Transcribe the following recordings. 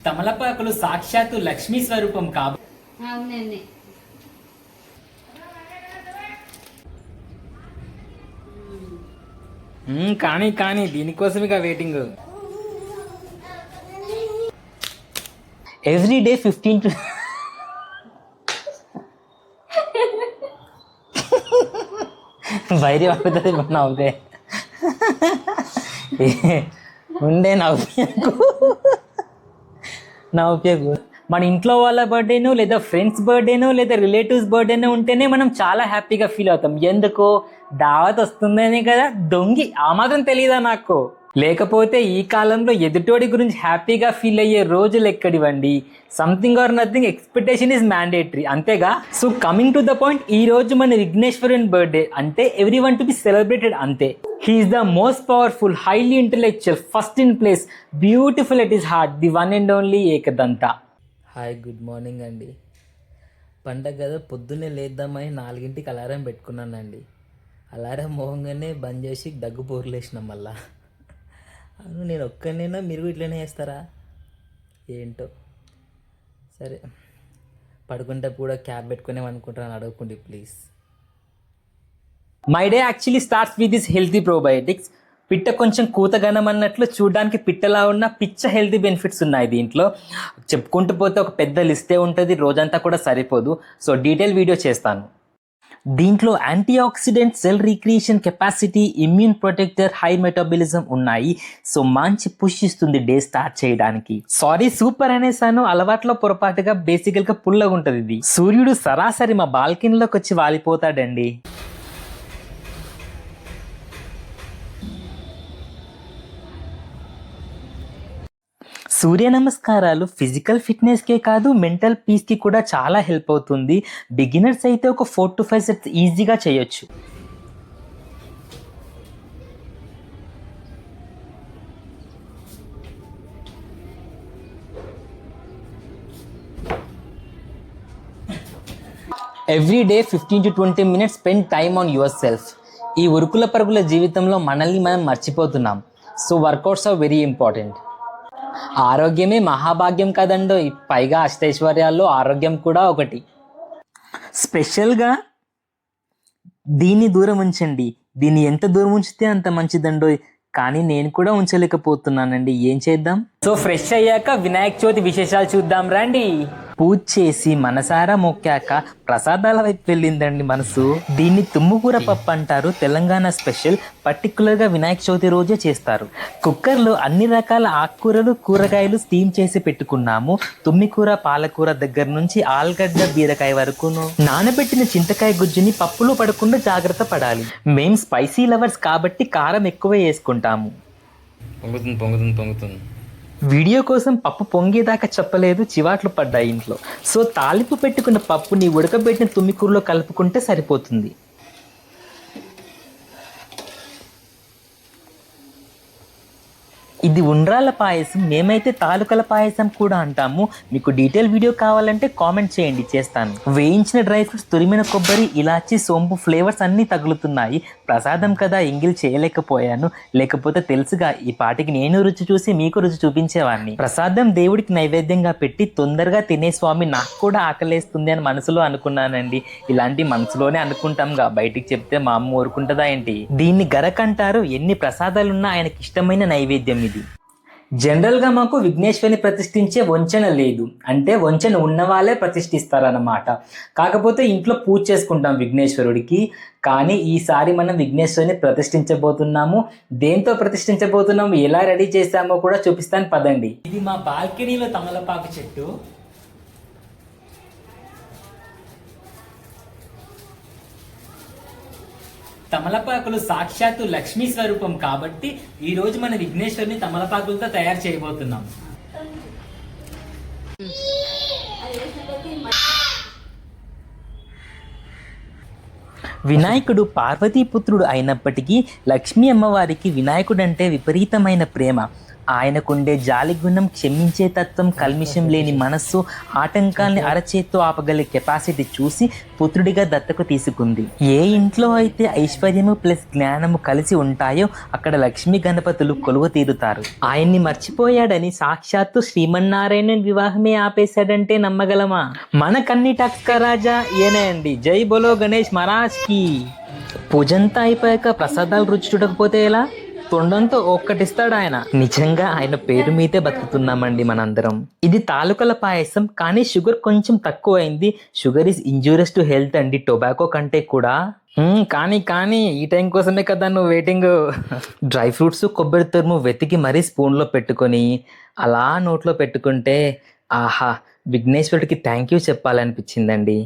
తమలపాకులు సాక్షాత్తు లక్ష్మీ స్వరూపం కాబ అవునండి. మ్మ్, కానీ కానీ దీనికోసం ఇక waiting every day fifteen to బయట పడుతుంది నవ్వుతే. ఉండే నా ఉపయోగం. మన ఇంట్లో వాళ్ళ బర్త్డేనో లేదా ఫ్రెండ్స్ బర్త్డేనో లేదా రిలేటివ్స్ బర్త్డేనో ఉంటేనే మనం చాలా హ్యాపీగా ఫీల్ అవుతాం. ఎందుకో దావత్ వస్తుందనే కదా దొంగి ఆ మాత్రం తెలియదా నాకు? లేకపోతే ఈ కాలంలో ఎదుటోడి గురించి హ్యాపీగా ఫీల్ అయ్యే రోజులు ఎక్కడివండి? Something or nothing expectation is mandatory అంతేగా? So coming to the point ఈ రోజు మన విఘ్నేశ్వరుని బర్త్డే అంటే every one to be celebrated అంతే. He's the most powerful highly intellectual first in place beautiful it is heart the one and only Ekadanta hi good morning అండి. పండగ కదా పొద్దున్నే లేద్దామని నాలుగింటికి అలారం పెట్టుకున్నానండి. అలారం మోహంగానే బంద్ చేసి దగ్గు పోర్లేసినాం మళ్ళా. అవును నేను ఒక్కనైనా మీరు ఇట్లనే చేస్తారా? ఏంటో. సరే పడుకుంటే కూడా క్యాబ్ పెట్టుకునే అనుకుంటాను please. My day actually starts with this healthy probiotics పిట్ట కొంచెం కూతగనం అన్నట్లు చూడడానికి పిట్టలా ఉన్న పిచ్చ హెల్తీ బెనిఫిట్స్ ఉన్నాయి దీంట్లో. చెప్పుకుంటూ పోతే ఒక పెద్ద లిస్టే ఉంటుంది రోజంతా కూడా సరిపోదు. సో డీటెయిల్ వీడియో చేస్తాను. దీంట్లో antioxidant cell recreation capacity immune protector high metabolism ఉన్నాయి. సో మంచి పుష్ ఇస్తుంది డే స్టార్ట్ చేయడానికి. సారీ సూపర్ అనేసాను. అలవాట్లో పొరపాటుగా బేసికల్గా పుల్లగా ఉంటుంది ఇది. సూర్యుడు సరాసరి మా బాల్కనీలోకి వచ్చి వాలిపోతాడండి. సూర్య నమస్కారాలు ఫిజికల్ ఫిట్నెస్కే కాదు మెంటల్ పీస్కి కూడా చాలా హెల్ప్ అవుతుంది. బిగినర్స్ అయితే ఒక ఫోర్ టు ఫైవ్ సెట్స్ ఈజీగా చేయొచ్చు. Every day fifteen to twenty minutes spend time on yourself ఈ ఉరుకుల పరుగుల జీవితంలో మనల్ని మనం మర్చిపోతున్నాం. So workouts are very important ఆరోగ్యమే మహాభాగ్యం కదండో. పైగా అష్టైశ్వర్యాల్లో ఆరోగ్యం కూడా ఒకటి. స్పెషల్గా దీన్ని దూరం ఉంచండి. దీన్ని ఎంత దూరం ఉంచితే అంత మంచిదండో. కానీ నేను కూడా ఉంచలేకపోతున్నానండి. ఏం చేద్దాం? సో ఫ్రెష్ అయ్యాక వినాయక చవితి విశేషాలు చూద్దాం రండి. పూజ చేసి మనసారా మొక్కాక ప్రసాదాల వైపు వెళ్ళిందండి మనసు. దీన్ని తుమ్ముకూర పప్పు అంటారు. తెలంగాణ స్పెషల్ పర్టికులర్గా వినాయక చవితి రోజే చేస్తారు. కుక్కర్లో అన్ని రకాల ఆకుకూరలు కూరగాయలు స్టీమ్ చేసి పెట్టుకున్నాము. తుమ్మికూర పాలకూర దగ్గర నుంచి ఆలుగడ్డ బీరకాయ వరకును. నానబెట్టిన చింతకాయ గుజ్జుని పప్పులో పడకుండా జాగ్రత్త పడాలి. మేం స్పైసీ లవర్స్ కాబట్టి కారం ఎక్కువ వేసుకుంటాము. పొంగుతుంది పొంగుతుంది పొంగుతుంది. వీడియో కోసం పప్పు పొంగేదాకా చెప్పలేదు చివాట్లు పడ్డాయి ఇంట్లో. సో తాలింపు పెట్టుకున్న పప్పుని ఉడకబెట్టిన తుమ్మికూరలో కలుపుకుంటే సరిపోతుంది. ఇది ఉండ్రాల పాయసం మేమైతే తాలూకల పాయసం కూడా అంటాము. మీకు డీటెయిల్ వీడియో కావాలంటే కామెంట్ చేయండి చేస్తాను. వేయించిన డ్రై ఫ్రూట్స్ తురిమిన కొబ్బరి ఇలాచి సోంపు ఫ్లేవర్స్ అన్నీ తగులుతున్నాయి. ప్రసాదం కదా ఎంగిల్ చేయలేకపోయాను. లేకపోతే తెలుసుగా ఈ పాటికి నేను రుచి చూసి మీకు రుచి చూపించేవాడిని ప్రసాదం దేవుడికి నైవేద్యంగా పెట్టి తొందరగా తినే స్వామి నాకు కూడా ఆకలేస్తుంది అని మనసులో అనుకున్నానండి. ఇలాంటి మనసులోనే అనుకుంటాంగా బయటికి చెప్తే మా అమ్మ ఊరుకుంటుందా ఏంటి? దీన్ని గరకంటారు ఎన్ని ప్రసాదాలున్నా ఆయనకి ఇష్టమైన నైవేద్యం ఇది జనరల్గా మాకు విఘ్నేశ్వరిని ప్రతిష్ఠించే వంచన లేదు. అంటే వంచన ఉన్న వాళ్ళే ప్రతిష్ఠిస్తారన్నమాట. కాకపోతే ఇంట్లో పూజ చేసుకుంటాం విఘ్నేశ్వరుడికి. కానీ ఈసారి మనం విఘ్నేశ్వరిని ప్రతిష్ఠించబోతున్నాము. దేంతో ప్రతిష్ఠించబోతున్నాము? ఎలా రెడీ చేశామో కూడా చూపిస్తాను. పదండి. ఇది మా బాల్కనీలో తమలపాకు చెట్టు. తమలపాకులు సాక్షాత్తు లక్ష్మీ స్వరూపం కాబట్టి ఈ రోజు మన విఘ్నేశ్వరుని తమలపాకులతో తయారు చేయబోతున్నాం. వినాయకుడు పార్వతీపుత్రుడు అయినప్పటికీ లక్ష్మీ అమ్మవారికి వినాయకుడంటే విపరీతమైన ప్రేమ. ఆయనకుండే జాలి గుణం క్షమించే తత్వం కల్మిషం లేని మనస్సు ఆటంకాల్ని అరచేత్తో ఆపగల కెపాసిటీ చూసి పుత్రుడిగా దత్తకు తీసుకుంది. ఏ ఇంట్లో అయితే ఐశ్వర్యము ప్లస్ జ్ఞానము కలిసి ఉంటాయో అక్కడ లక్ష్మీ గణపతులు కొలువ తీరుతారు. ఆయన్ని మర్చిపోయాడని సాక్షాత్తు శ్రీమన్నారాయణ వివాహమే ఆపేశాడంటే నమ్మగలమా? మన కన్ని టక్స్క రాజా ఈయనే అండి? జై బోలో గణేష్ మహారాజ్కి. పూజంతా అయిపోయాక ప్రసాదాలు రుచి చూడకపోతే ఎలా? తొండంతో ఒక్కటిస్తాడు ఆయన. నిజంగా ఆయన పేరు మీదే బతుకుతున్నామండి మనందరం. ఇది తాలూకల పాయసం కానీ షుగర్ కొంచెం తక్కువ అయింది sugar is injurious to health అండి టొబాకో కంటే కూడా. కానీ కానీ ఈ టైం కోసమే కదా నువ్వు వెయిటింగ్. డ్రై ఫ్రూట్స్ కొబ్బరి తురుము వెతికి మరీ స్పూన్లో పెట్టుకొని అలా నోట్లో పెట్టుకుంటే ఆహా విఘ్నేశ్వరుడికి థ్యాంక్ యూ చెప్పాలనిపించిందండి.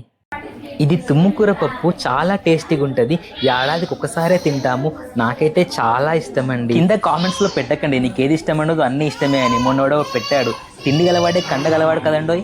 ఇది తుమ్ముకూర పప్పు చాలా టేస్టీగా ఉంటుంది ఏడాదికి ఒకసారే తింటాము. నాకైతే చాలా ఇష్టం అండి కింద కామెంట్స్లో పెట్టకండి. నీకు ఏది ఇష్టం ఉండదు అన్ని ఇష్టమే అని. మొన్నోడో పెట్టాడు. తిండి గలవాడే కండ గలవాడు కదండోయ్?